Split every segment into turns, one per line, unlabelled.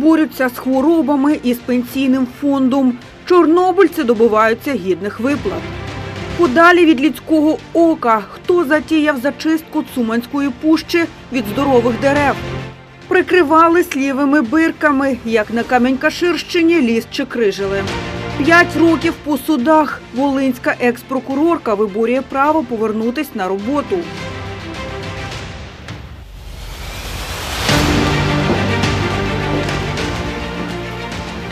борються з хворобами і з пенсійним фондом. Чорнобильці добиваються гідних виплат. Подалі від людського ока, хто затіяв зачистку Цуманської пущі від здорових дерев. Прикривали слівими бирками, як на Камінь-Каширщині ліс чи крижили. П'ять років по судах волинська екс-прокурорка виборює право повернутись на роботу.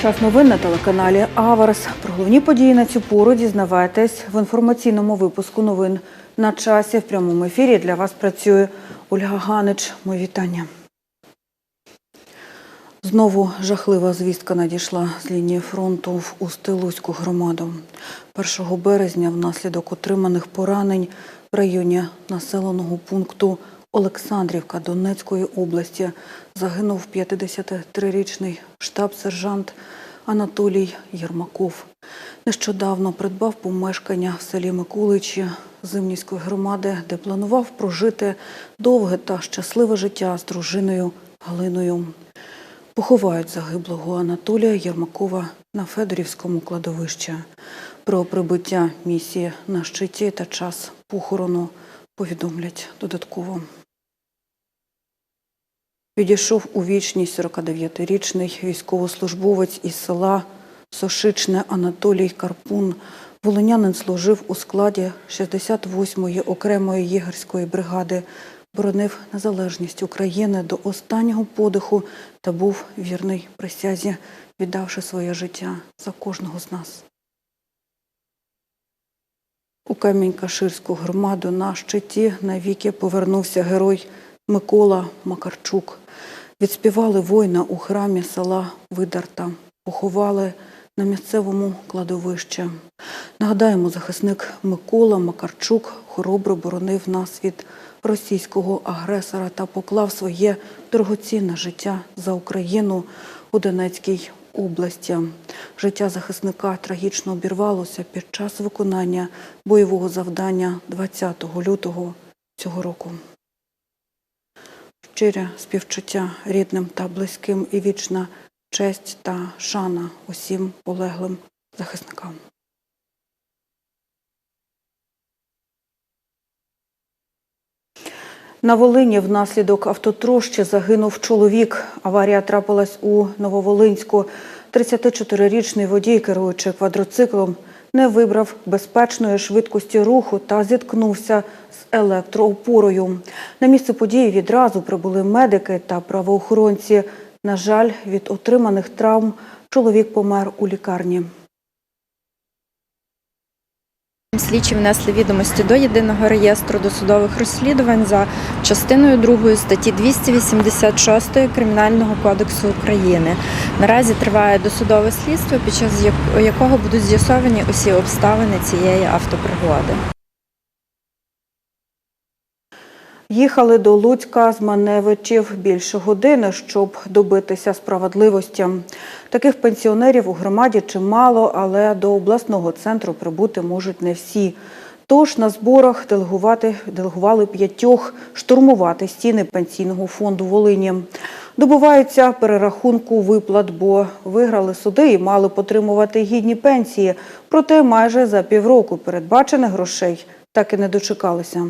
Час новин на телеканалі Аверс. Про головні події на цю пору дізнавайтесь в інформаційному випуску новин на часі. В прямому ефірі для вас працює Ольга Ганич. Мої вітання. Знову жахлива звістка надійшла з лінії фронту в Устилуську громаду. 1 березня внаслідок отриманих поранень в районі населеного пункту Олександрівка Донецької області загинув 53-річний штаб-сержант Анатолій Єрмаков. Нещодавно придбав помешкання в селі Микуличі Зимнівської громади, де планував прожити довге та щасливе життя з дружиною Галиною. Поховають загиблого Анатолія Єрмакова на Федорівському кладовищі. Про прибуття місії на щиті та час похорону повідомлять додатково. Відійшов у вічність 49-річний військовослужбовець із села Сошичне Анатолій Карпун. Волинянин служив у складі 68-ї окремої єгерської бригади, боронив незалежність України до останнього подиху та був вірний присязі, віддавши своє життя за кожного з нас. У Камінь-Каширську громаду на щиті навіки повернувся герой Микола Макарчук. Відспівали воїна у храмі села Видарта, поховали на місцевому кладовищі. Нагадаємо, захисник Микола Макарчук хоробро боронив нас від російського агресора та поклав своє дорогоцінне життя за Україну у Донецькій області. Життя захисника трагічно обірвалося під час виконання бойового завдання 20 лютого цього року. Щире співчуття рідним та близьким і вічна честь та шана усім полеглим захисникам. На Волині внаслідок автотрощі загинув чоловік. Аварія трапилась у Нововолинську. 34-річний водій, керуючи квадроциклом, не вибрав безпечної швидкості руху та зіткнувся з електроопорою. На місце події відразу прибули медики та правоохоронці. На жаль, від отриманих травм чоловік помер у лікарні.
Слідчі внесли відомості до єдиного реєстру досудових розслідувань за частиною 2 статті 286 Кримінального кодексу України. Наразі триває досудове слідство, під час якого будуть з'ясовані усі обставини цієї автопригоди.
Їхали до Луцька з Маневичів більше години, щоб добитися справедливості. Таких пенсіонерів у громаді чимало, але до обласного центру прибути можуть не всі. Тож на зборах делегували п'ятьох штурмувати стіни пенсійного фонду Волині. Добиваються перерахунку виплат, бо виграли суди і мали потримувати гідні пенсії. Проте майже за півроку передбачених грошей так і не дочекалися.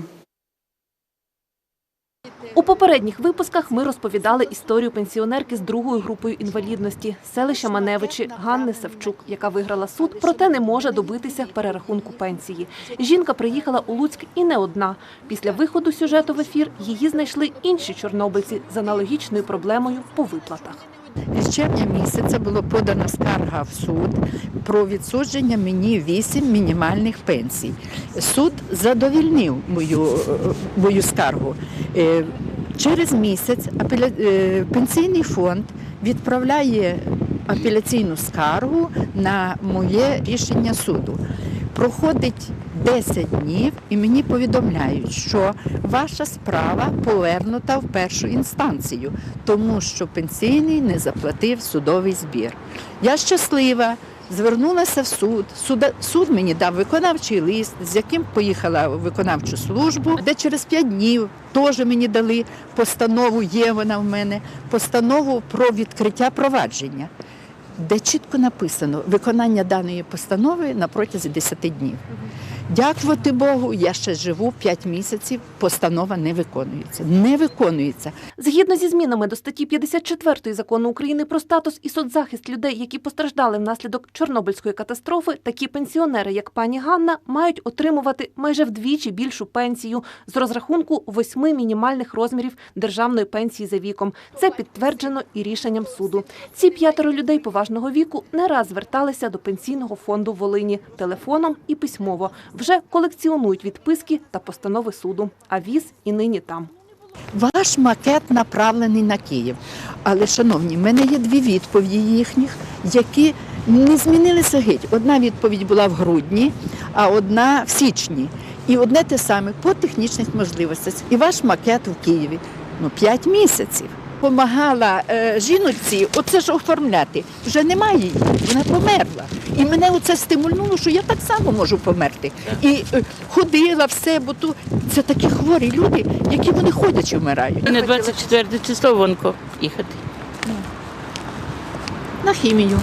У попередніх випусках ми розповідали історію пенсіонерки з другою групою інвалідності селища Маневичі Ганни Савчук, яка виграла суд, проте не може добитися перерахунку пенсії. Жінка приїхала у Луцьк і не одна. Після виходу сюжету в ефір її знайшли інші чорнобильці з аналогічною проблемою по виплатах.
З червня місяця було подано скарга в суд про відсудження мені 8 мінімальних пенсій. Суд задовільнив мою, е, мою скаргу. Через місяць апеля... е, пенсійний фонд відправляє апеляційну скаргу на моє рішення суду. Проходить 10 днів і мені повідомляють, що ваша справа повернута в першу інстанцію, тому що пенсійний не заплатив судовий збір. Я щаслива, Звернулася в суд. Суда- Суд мені дав виконавчий лист, з яким поїхала в виконавчу службу, де через п'ять днів теж мені дали постанову, є вона в мене, постанову про відкриття провадження, де чітко написано виконання даної постанови на протязі 10 днів. Дякувати Богу, я ще живу 5 місяців, постанова не виконується. Не виконується.
Згідно зі змінами до статті 54 закону України про статус і соцзахист людей, які постраждали внаслідок Чорнобильської катастрофи, такі пенсіонери, як пані Ганна, мають отримувати майже вдвічі більшу пенсію з розрахунку восьми мінімальних розмірів державної пенсії за віком. Це підтверджено і рішенням суду. Ці п'ятеро людей поважного віку не раз зверталися до пенсійного фонду Волині телефоном і письмово. Вже колекціонують відписки та постанови суду. А віз і нині там.
Ваш макет направлений на Київ. Але, шановні, в мене є дві відповіді їхніх, які не змінилися геть. Одна відповідь була в грудні, а одна в січні. І одне те саме по технічних можливостях. І ваш макет в Києві. Ну, 5 місяців. Помагала е, жіночці оце ж оформляти. Вже немає її, вона померла. І мене оце стимульнуло, що я так само можу померти. І е, ходила все, бо то це такі хворі люди, які вони ходячи вмирають.
На 24 число вонко їхати.
На хімію.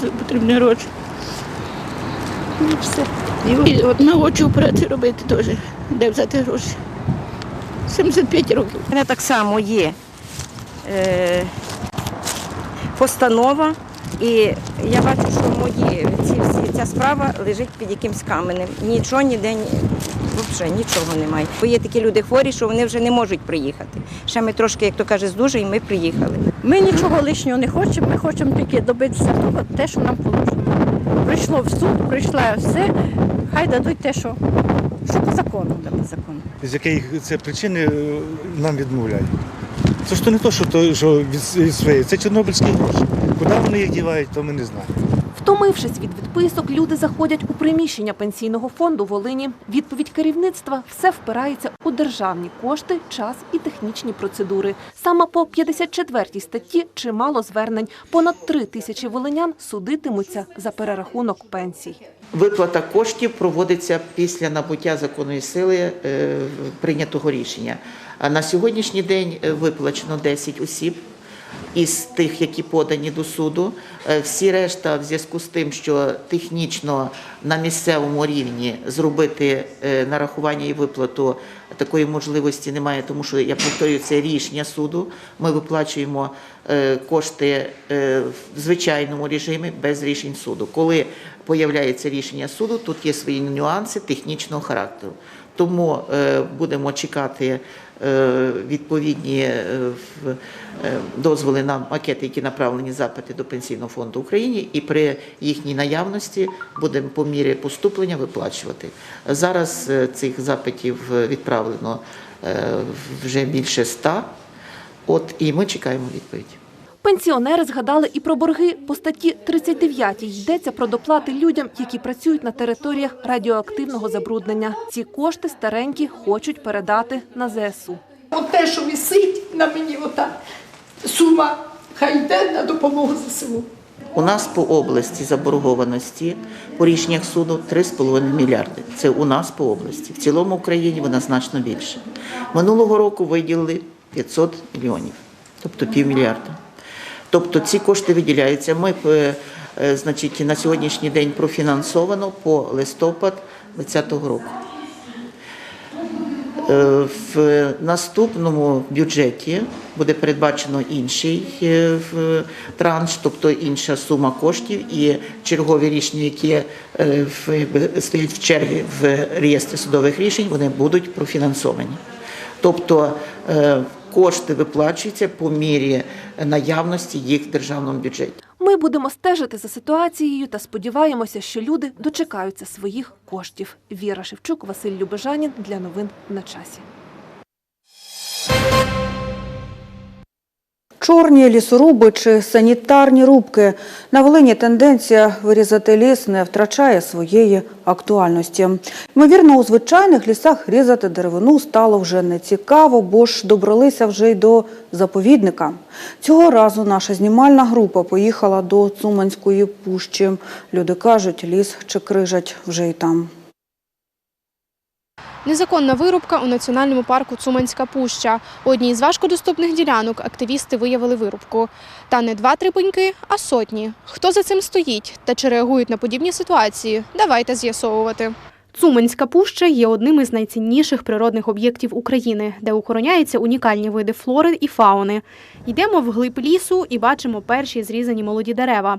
Тут потрібні гроші. Ну, все. І от на очі операцію робити теж. Де взяти гроші? 75 років.
У мене так само є постанова, і я бачу, що мої ці всі ця справа лежить під якимсь каменем. Нічого ніде ні, взагалі нічого немає. Бо є такі люди хворі, що вони вже не можуть приїхати. Ще ми трошки, як то каже, здужуємо, ми приїхали.
Ми нічого лишнього не хочемо, ми хочемо тільки добитися того, те, що нам положено. Прийшло в суд, прийшла все, хай дадуть те, що, що по закону.
Та по закону.
з якої це причини е, нам відмовляють. Це ж то не то, що, то, що від, від своєї, це чорнобильські гроші. Куди вони їх дівають, то ми не знаємо.
Втомившись від відписок, люди заходять у приміщення пенсійного фонду Волині. Відповідь керівництва все впирається у державні кошти, час і технічні процедури. Саме по 54 статті чимало звернень. Понад три тисячі волинян судитимуться за перерахунок пенсій.
Виплата коштів проводиться після набуття законної сили е, прийнятого рішення. На сьогоднішній день е, виплачено 10 осіб із тих, які подані до суду. Е, Всі решта, в зв'язку з тим, що технічно на місцевому рівні зробити е, нарахування і виплату такої можливості немає, тому що я повторюю, це рішення суду. Ми виплачуємо кошти в звичайному режимі без рішень суду. Коли появляється рішення суду, тут є свої нюанси технічного характеру. Тому будемо чекати відповідні е, е, дозволи на макети, які направлені запити до Пенсійного фонду України, і при їхній наявності будемо по мірі поступлення виплачувати. Зараз е, цих запитів е, відправлено е, вже більше ста. От і ми чекаємо відповідь.
Пенсіонери згадали і про борги по статті 39. Йдеться про доплати людям, які працюють на територіях радіоактивного забруднення. Ці кошти старенькі хочуть передати на ЗСУ.
От те, що висить на мені, ота сума, хай йде на допомогу ЗСУ.
У нас по області заборгованості по рішеннях суду 3,5 мільярди. Це у нас по області. В цілому Україні вона значно більше. Минулого року виділили 500 мільйонів, тобто півмільярда. Тобто ці кошти виділяються. Ми е, е, значить, на сьогоднішній день профінансовано по листопад 2020 року. Е, В наступному бюджеті буде передбачено інший транш, тобто інша сума коштів, і чергові рішення, які стоять в черзі в реєстрі судових рішень, вони будуть профінансовані. Тобто кошти виплачуються по мірі наявності їх в державному бюджеті.
Ми будемо стежити за ситуацією та сподіваємося, що люди дочекаються своїх коштів. Віра Шевчук, Василь Любежанін для новин на часі.
Чорні лісоруби чи санітарні рубки. На Волині тенденція вирізати ліс не втрачає своєї актуальності. Ймовірно, у звичайних лісах різати деревину стало вже не цікаво, бо ж добралися вже й до заповідника. Цього разу наша знімальна група поїхала до Цуманської пущі. Люди кажуть, ліс чекрижать вже й там.
Незаконна вирубка у національному парку Цуманська пуща. У одній з важкодоступних ділянок активісти виявили вирубку. Та не два-три пеньки, а сотні. Хто за цим стоїть та чи реагують на подібні ситуації? Давайте з'ясовувати. Цуманська пуща є одним із найцінніших природних об'єктів України, де охороняються унікальні види флори і фауни. Йдемо вглиб лісу і бачимо перші зрізані молоді дерева.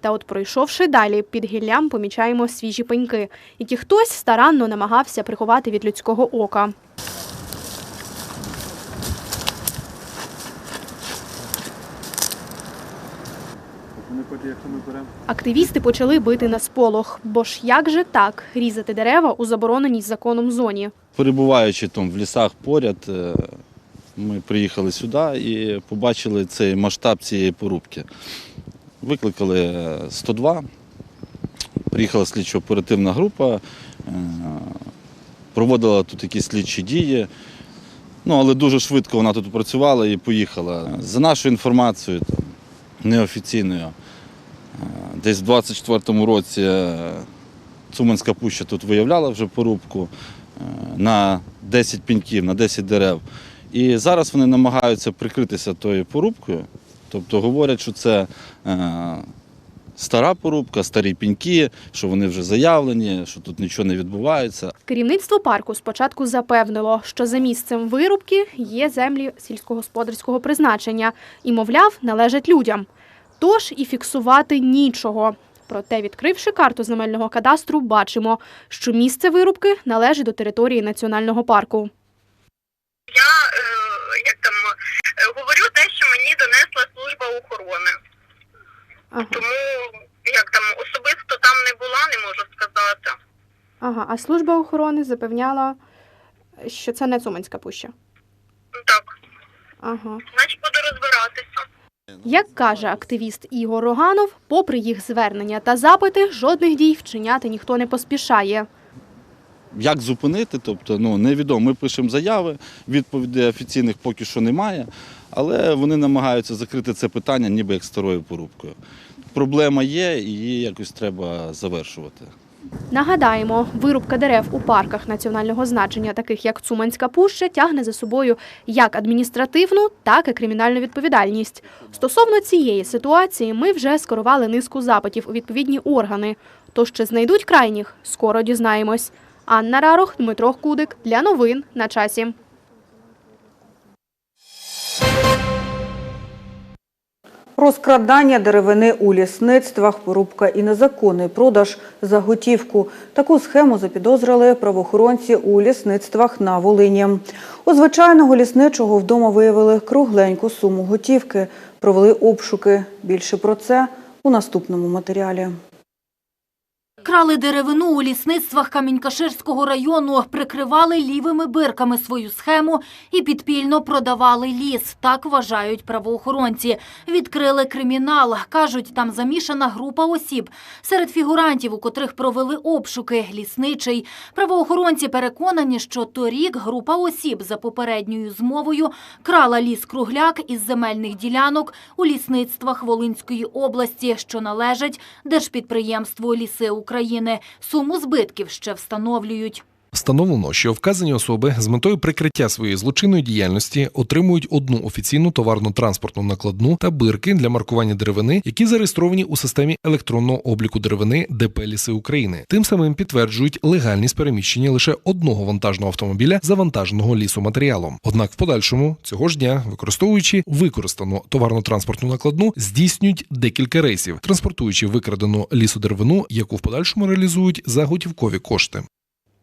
Та от пройшовши далі, під гіллям помічаємо свіжі пеньки, які хтось старанно намагався приховати від людського ока. Активісти почали бити на сполох, бо ж як же так різати дерева у забороненій законом зоні?
Перебуваючи там в лісах поряд, е, ми приїхали сюди і побачили цей масштаб цієї порубки. Викликали е, 102, приїхала слідчо-оперативна група, е, проводила тут якісь слідчі дії. Ну, але дуже швидко вона тут працювала і поїхала. За нашою інформацією, там, неофіційною, е, десь в 24-му році е, Цуманська пуща тут виявляла вже порубку е, на 10 піньків, на 10 дерев. І зараз вони намагаються прикритися тою порубкою. Тобто говорять, що це е, стара порубка, старі піньки, що вони вже заявлені, що тут нічого не відбувається.
Керівництво парку спочатку запевнило, що за місцем вирубки є землі сільськогосподарського призначення і, мовляв, належать людям. Тож і фіксувати нічого. Проте, відкривши карту земельного кадастру, бачимо, що місце вирубки належить до території національного парку.
Я е, як там е, говорю те, що мені донесла служба охорони.
Ага.
Тому як там особисто там не була, не можу сказати.
ага, а служба охорони запевняла, що це не Цуманська пуща.
Так,
Ага.
значить буду розбиратися.
Як каже активіст Ігор Роганов, попри їх звернення та запити, жодних дій вчиняти ніхто не поспішає.
Як зупинити? Тобто, ну невідомо. Ми пишемо заяви, відповідей офіційних поки що немає, але вони намагаються закрити це питання ніби як старою порубкою. Проблема є, її якось треба завершувати.
Нагадаємо, вирубка дерев у парках національного значення, таких як Цуманська пуща, тягне за собою як адміністративну, так і кримінальну відповідальність. Стосовно цієї ситуації, ми вже скерували низку запитів у відповідні органи. Тож чи знайдуть крайніх, скоро дізнаємось. Анна Рарох, Дмитро Кудик для новин на часі.
Розкрадання деревини у лісництвах, порубка і незаконний продаж за готівку. Таку схему запідозрили правоохоронці у лісництвах на Волині. У звичайного лісничого вдома виявили кругленьку суму готівки. Провели обшуки. Більше про це у наступному матеріалі.
Крали деревину у лісництвах Камінькаширського району, прикривали лівими бирками свою схему і підпільно продавали ліс. Так вважають правоохоронці. Відкрили кримінал. Кажуть, там замішана група осіб. Серед фігурантів, у котрих провели обшуки, лісничий. Правоохоронці переконані, що торік група осіб за попередньою змовою крала ліс-кругляк із земельних ділянок у лісництвах Волинської області, що належать Держпідприємству «Ліси України». Суму збитків ще встановлюють.
Встановлено, що вказані особи з метою прикриття своєї злочинної діяльності отримують одну офіційну товарно-транспортну накладну та бирки для маркування деревини, які зареєстровані у системі електронного обліку деревини ДП «Ліси України. Тим самим підтверджують легальність переміщення лише одного вантажного автомобіля завантаженого лісоматеріалом. Однак в подальшому цього ж дня, використовуючи використану товарно-транспортну накладну, здійснюють декілька рейсів, транспортуючи викрадену лісодеревину, яку в подальшому реалізують за готівкові кошти.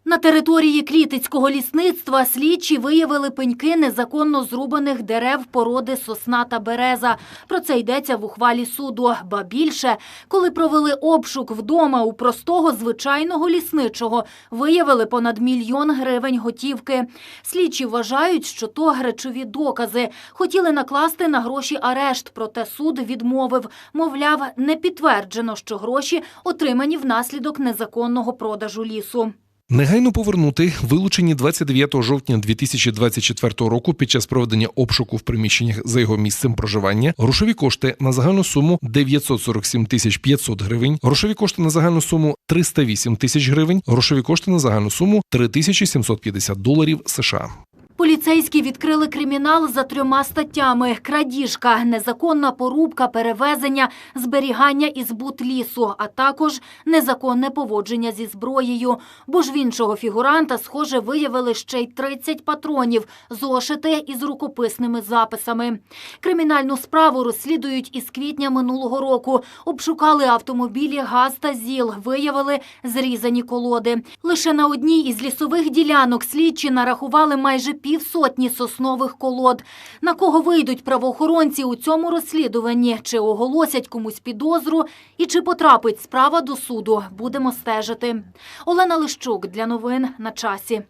На території Клітицького лісництва слідчі виявили пеньки незаконно зрубаних дерев породи сосна та береза. Про це йдеться в ухвалі суду. Ба більше, коли провели обшук вдома у простого звичайного лісничого, виявили понад мільйон гривень готівки. Слідчі вважають, що то речові докази. Хотіли накласти на гроші арешт, проте суд відмовив. Мовляв, не підтверджено, що гроші отримані внаслідок незаконного продажу лісу.
Негайно повернути вилучені 29 жовтня 2024 року під час проведення обшуку в приміщеннях за його місцем проживання грошові кошти на загальну суму 947 тисяч 500 гривень, грошові кошти на загальну суму 308 тисяч гривень, грошові кошти на загальну суму 3750 доларів США.
Поліцейські відкрили кримінал за трьома статтями: крадіжка, незаконна порубка, перевезення, зберігання і збут лісу, а також незаконне поводження зі зброєю. Бо ж в іншого фігуранта, схоже, виявили ще й 30 патронів, зошити із рукописними записами. Кримінальну справу розслідують із квітня минулого року. Обшукали автомобілі ГАЗ та ЗІЛ, виявили зрізані колоди. Лише на одній із лісових ділянок слідчі нарахували майже півсотні соснових колод. На кого вийдуть правоохоронці у цьому розслідуванні? Чи оголосять комусь підозру? І чи потрапить справа до суду? Будемо стежити. Олена Лищук для новин на часі.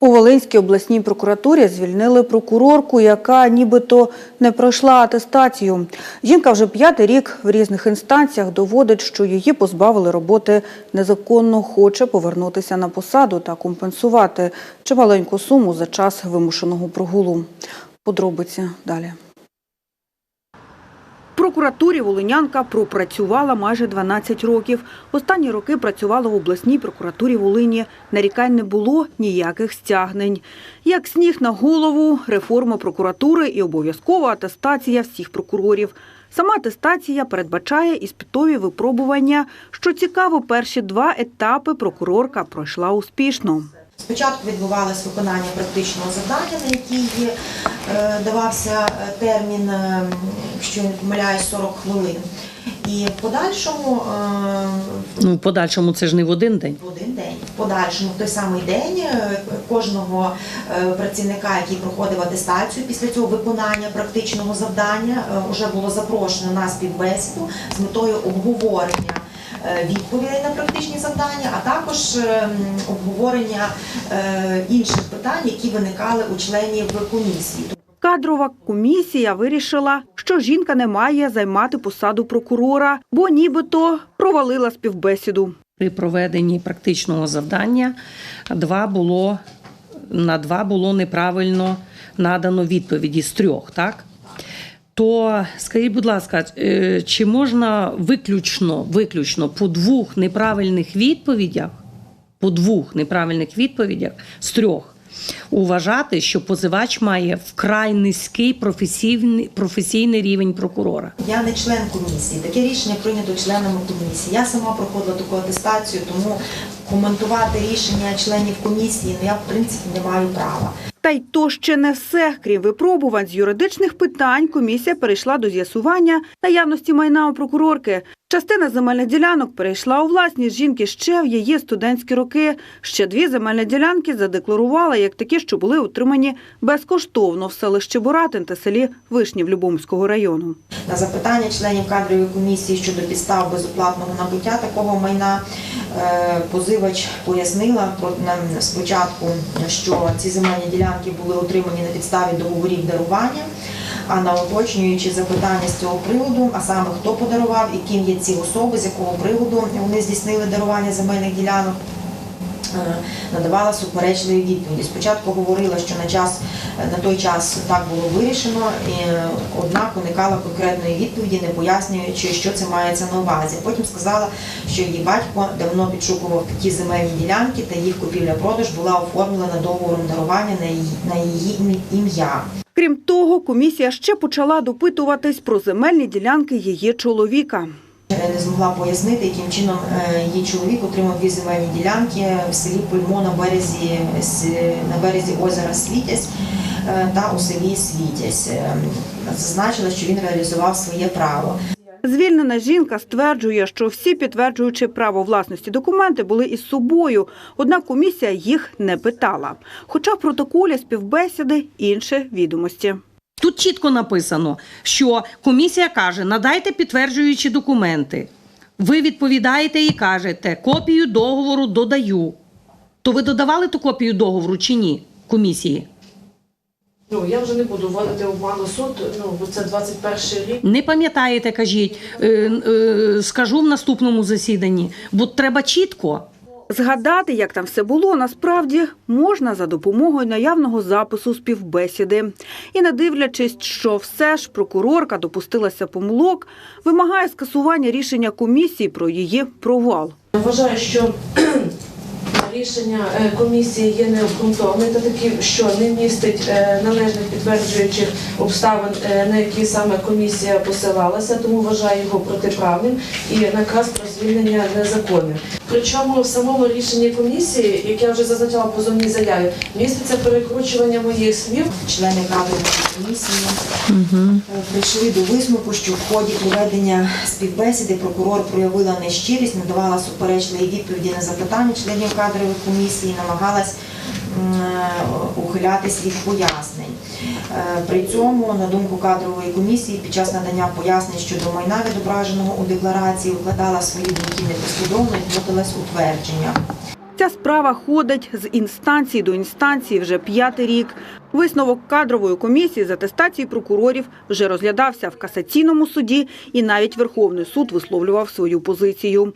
У Волинській обласній прокуратурі звільнили прокурорку, яка нібито не пройшла атестацію. Жінка вже п'ятий рік в різних інстанціях доводить, що її позбавили роботи незаконно, хоче повернутися на посаду та компенсувати чималеньку суму за час вимушеного прогулу. Подробиці далі. Прокуратурі Волинянка пропрацювала майже 12 років. Останні роки працювала в обласній прокуратурі Волині. Нарікань не було ніяких стягнень. Як сніг на голову, реформа прокуратури і обов'язкова атестація всіх прокурорів. Сама атестація передбачає іспитові випробування. Що цікаво, перші два етапи прокурорка пройшла успішно.
Спочатку відбувалось виконання практичного завдання, на який е, давався е, термін, е, якщо не помиляюсь, 40 хвилин. І в подальшому,
Ну, в подальшому це ж не в один день.
в один день, в подальшому, в той самий день кожного працівника, який проходив атестацію після цього виконання практичного завдання, вже було запрошено на співбесіду з метою обговорення відповідей на практичні завдання, а також е, обговорення е, інших питань, які виникали у членів комісії.
Кадрова комісія вирішила, що жінка не має займати посаду прокурора, бо нібито провалила співбесіду.
При проведенні практичного завдання два було, на два було неправильно надано відповіді з трьох, так? То скажіть, будь ласка, е, чи можна виключно, виключно по двох неправильних відповідях, по двох неправильних відповідях з трьох уважати, що позивач має вкрай низький професійний, професійний рівень прокурора?
Я не член комісії. Таке рішення прийнято членами комісії. Я сама проходила таку атестацію, тому коментувати рішення членів комісії ну, я в принципі не маю права.
Та й то ще не все. Крім випробувань з юридичних питань, комісія перейшла до з'ясування наявності майна у прокурорки. Частина земельних ділянок перейшла у власність жінки ще в її студентські роки. Ще дві земельні ділянки задекларувала як такі, що були отримані безкоштовно в селищі Боратин та селі Вишнів Любомського району.
На запитання членів кадрової комісії щодо підстав безоплатного набуття такого майна е, позивач пояснила спочатку, що ці земельні ділянки були отримані на підставі договорів дарування. А на уточнюючі запитання з цього приводу, а саме хто подарував і ким є ці особи, з якого приводу вони здійснили дарування земельних ділянок, надавала суперечливі відповіді. Спочатку говорила, що на час на той час так було вирішено, е, однак уникала конкретної відповіді, не пояснюючи, що це мається на увазі. Потім сказала, що її батько давно підшукував такі земельні ділянки, та їх купівля-продаж була оформлена договором дарування на її, ім'я.
Крім того, комісія ще почала допитуватись про земельні ділянки її чоловіка.
Е, Не змогла пояснити, яким чином е, її чоловік отримав дві земельні ділянки в селі Пульмо на березі на березі озера Світязь е, та у селі Світязь. Зазначила, що він реалізував своє право.
Звільнена жінка стверджує, що всі підтверджуючи право власності документи були із собою, однак комісія їх не питала. Хоча в протоколі співбесіди інші відомості.
Тут чітко написано, що комісія каже: надайте підтверджуючі документи. Ви відповідаєте і кажете, копію договору додаю. То ви додавали ту копію договору чи ні комісії?
Ну, я вже не буду вводити обману суд, ну, бо це 21 рік.
Не пам'ятаєте, кажіть, е, е, скажу в наступному засіданні, бо треба чітко.
Згадати, як там все було, насправді можна за допомогою наявного запису співбесіди. І не дивлячись, що все ж прокурорка допустилася помилок, вимагає скасування рішення комісії про її провал.
Вважаю, що рішення е, комісії є необґрунтоване та такі, що не містить е, належних підтверджуючих обставин, е, на які саме комісія посилалася, тому вважаю його протиправним і наказ про звільнення незаконним. Причому в самому рішенні комісії, як я вже зазначала в позовній заяві, міститься перекручування моїх слів.
Члени кадрової комісії е, прийшли до висновку, що в ході проведення співбесіди прокурор проявила нещирість, надавала суперечливі відповіді на запитання членів кадрової комісії, намагалась ухилятись від пояснень. Е, При цьому, на думку кадрової комісії, під час надання пояснень щодо майна, відображеного у декларації, викладала свої думки непослідовно і вводилась у твердження.
Ця справа ходить з інстанції до інстанції вже п'ятий рік. Висновок кадрової комісії з атестації прокурорів вже розглядався в касаційному суді, і навіть Верховний суд висловлював свою позицію.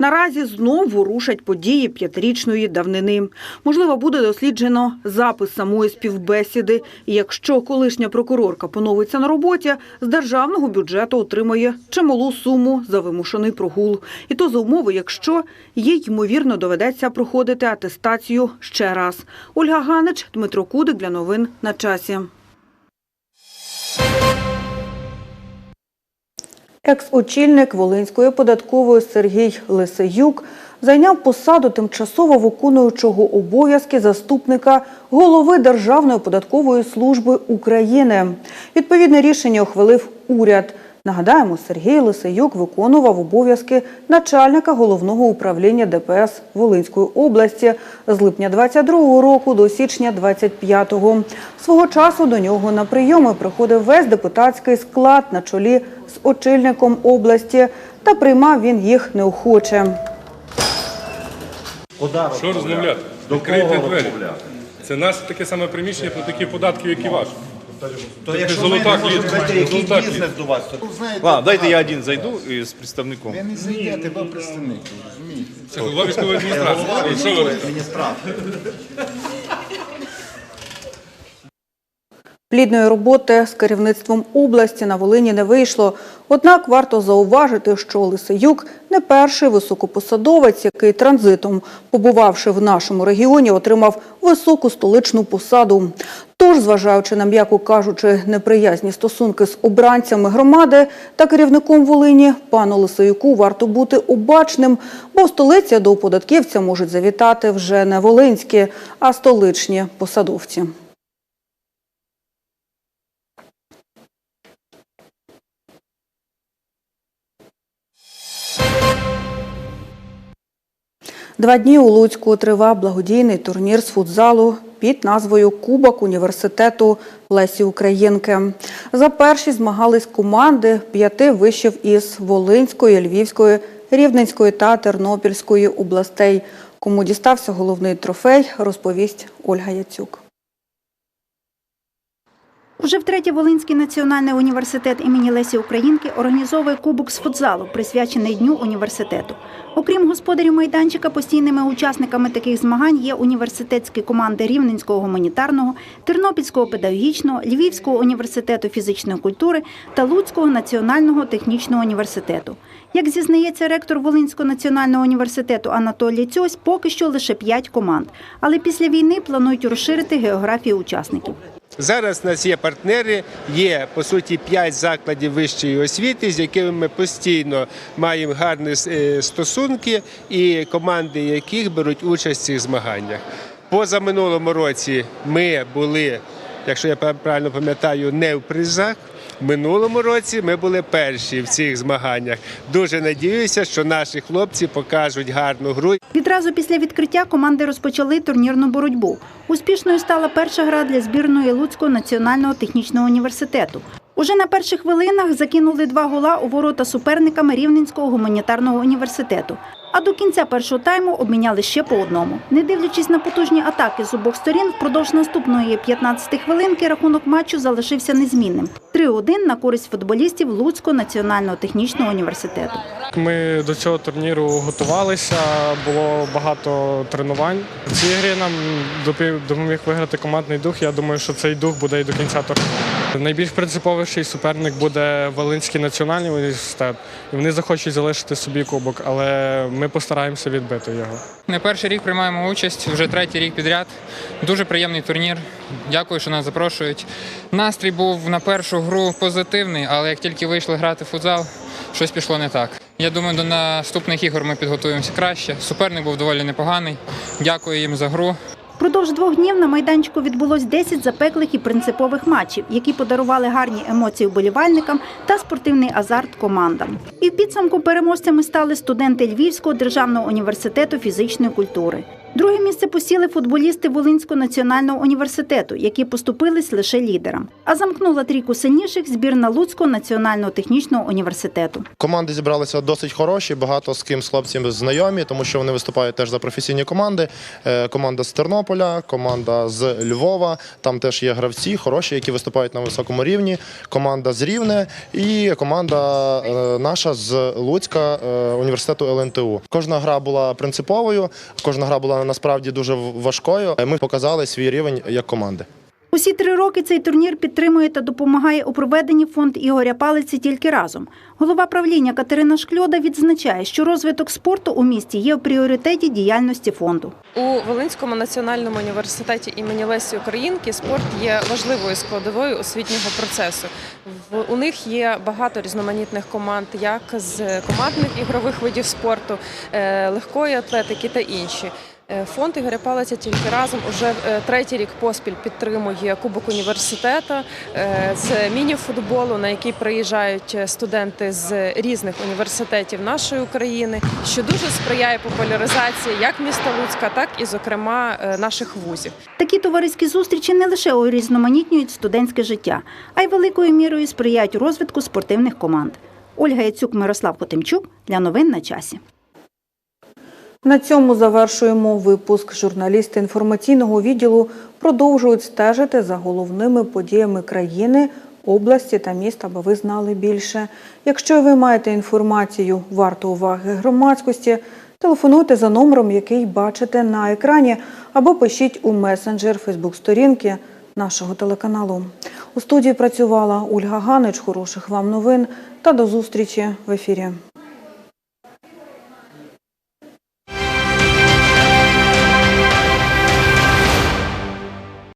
Наразі знову рушать події п'ятирічної давнини. Можливо, буде досліджено запис самої співбесіди. І якщо колишня прокурорка поновиться на роботі, з державного бюджету отримає чималу суму за вимушений прогул. І то за умови, якщо їй ймовірно доведеться проходити атестацію ще раз. Ольга Ганич, Дмитро Кудик для новин на часі. Екс-очільник Волинської податкової Сергій Лисеюк зайняв посаду тимчасово виконуючого обов'язки заступника голови Державної податкової служби України. Відповідне рішення ухвалив уряд. Нагадаємо, Сергій Лисеюк виконував обов'язки начальника головного управління ДПС Волинської області з липня 22 року до січня 25-го. Свого часу до нього на прийоми приходив весь депутатський склад на чолі з очільником області, та приймав він їх неохоче.
Що розмовляти? Відкрийте двері. Це наше таке саме приміщення про такі податки, як і ваш.
То якщо ми не
можемо
знайти, який бізнес до вас, то
Ладно, дайте я один зайду з представником.
ви не зайдете, ви представник, розумієте?
Це голова військової адміністрації.
Голова
Що ви
військової
робите?
адміністрації.
Плідної роботи з керівництвом області на Волині не вийшло. Однак варто зауважити, що Лисеюк не перший високопосадовець, який транзитом, побувавши в нашому регіоні, отримав високу столичну посаду. Тож, зважаючи на м'яко кажучи, неприязні стосунки з обранцями громади та керівником Волині, пану Лисеюку варто бути обачним, бо в столиці до податківця можуть завітати вже не волинські, а столичні посадовці. Два дні у Луцьку тривав благодійний турнір з футзалу під назвою Кубок університету Лесі Українки. За перші змагались команди п'яти вишів із Волинської, Львівської, Рівненської та Тернопільської областей. Кому дістався головний трофей, розповість Ольга Яцюк.
Уже втретє Волинський національний університет імені Лесі Українки організовує кубок з футзалу, присвячений дню університету. Окрім господарів майданчика, постійними учасниками таких змагань є університетські команди Рівненського гуманітарного, Тернопільського педагогічного, Львівського університету фізичної культури та Луцького національного технічного університету. Як зізнається ректор Волинського національного університету Анатолій Цьось, поки що лише п'ять команд, але після війни планують розширити географію учасників.
Зараз у нас є партнери, є по суті п'ять закладів вищої освіти, з якими ми постійно маємо гарні е, стосунки, і команди яких беруть участь в цих змаганнях. Поза минулому році ми були, якщо я правильно пам'ятаю, не в призах. Минулому році ми були перші в цих змаганнях. Дуже надіюся, що наші хлопці покажуть гарну гру.
Відразу після відкриття команди розпочали турнірну боротьбу. Успішною стала перша гра для збірної Луцького національного технічного університету. Уже на перших хвилинах закинули два гола у ворота суперниками Рівненського гуманітарного університету. А до кінця першого тайму обміняли ще по одному. Не дивлячись на потужні атаки з обох сторін, впродовж наступної 15 хвилинки рахунок матчу залишився незмінним. 3-1 на користь футболістів Луцького національного технічного університету.
Ми до цього турніру готувалися, було багато тренувань. В цій грі нам допоміг виграти командний дух. Я думаю, що цей дух буде і до кінця турніру. Найбільш принциповіший суперник буде Волинський національний університет, і вони захочуть залишити собі кубок, але ми постараємося відбити його.
Не перший рік приймаємо участь, вже третій рік підряд. Дуже приємний турнір. Дякую, що нас запрошують. Настрій був на першу гру позитивний, але як тільки вийшли грати в футзал, щось пішло не так. Я думаю, до наступних ігор ми підготуємося краще. Суперник був доволі непоганий. Дякую їм за гру.
Впродовж двох днів на майданчику відбулось 10 запеклих і принципових матчів, які подарували гарні емоції вболівальникам та спортивний азарт командам. І в підсумку переможцями стали студенти Львівського державного університету фізичної культури. Друге місце посіли футболісти Волинського національного університету, які поступились лише лідерам. А замкнула трійку сильніших збірна Луцького національного технічного університету.
Команди зібралися досить хороші, багато з ким з хлопцями знайомі, тому що вони виступають теж за професійні команди. Е, Команда з Тернополя, команда з Львова. Там теж є гравці хороші, які виступають на високому рівні. Команда з Рівне і команда е, наша з Луцька е, університету ЛНТУ. Кожна гра була принциповою, кожна гра була насправді дуже важкою. Ми показали свій рівень як команди.
Усі три роки цей турнір підтримує та допомагає у проведенні фонд Ігоря Палиці тільки разом. Голова правління Катерина Шкльода відзначає, що розвиток спорту у місті є в пріоритеті діяльності фонду.
У Волинському національному університеті імені Лесі Українки спорт є важливою складовою освітнього процесу. В- У них є багато різноманітних команд, як з командних ігрових видів спорту, е, легкої атлетики та інші. Е, Фонд Ігоря Палиця тільки разом уже е, третій рік поспіль підтримує Кубок університету е, з міні-футболу, на який приїжджають студенти з різних університетів нашої України, що дуже сприяє популяризації як міста Луцька, так і, зокрема, наших вузів.
Такі товариські зустрічі не лише урізноманітнюють студентське життя, а й великою мірою сприяють розвитку спортивних команд. Ольга Яцюк, Мирослав Котимчук для новин на часі.
На цьому завершуємо випуск. Журналісти інформаційного відділу продовжують стежити за головними подіями країни, області та міста, аби ви знали більше. Якщо ви маєте інформацію варту уваги громадськості, телефонуйте за номером, який бачите на екрані, або пишіть у месенджер Фейсбук-сторінки нашого телеканалу. У студії працювала Ольга Ганич. Хороших вам новин та до зустрічі в ефірі.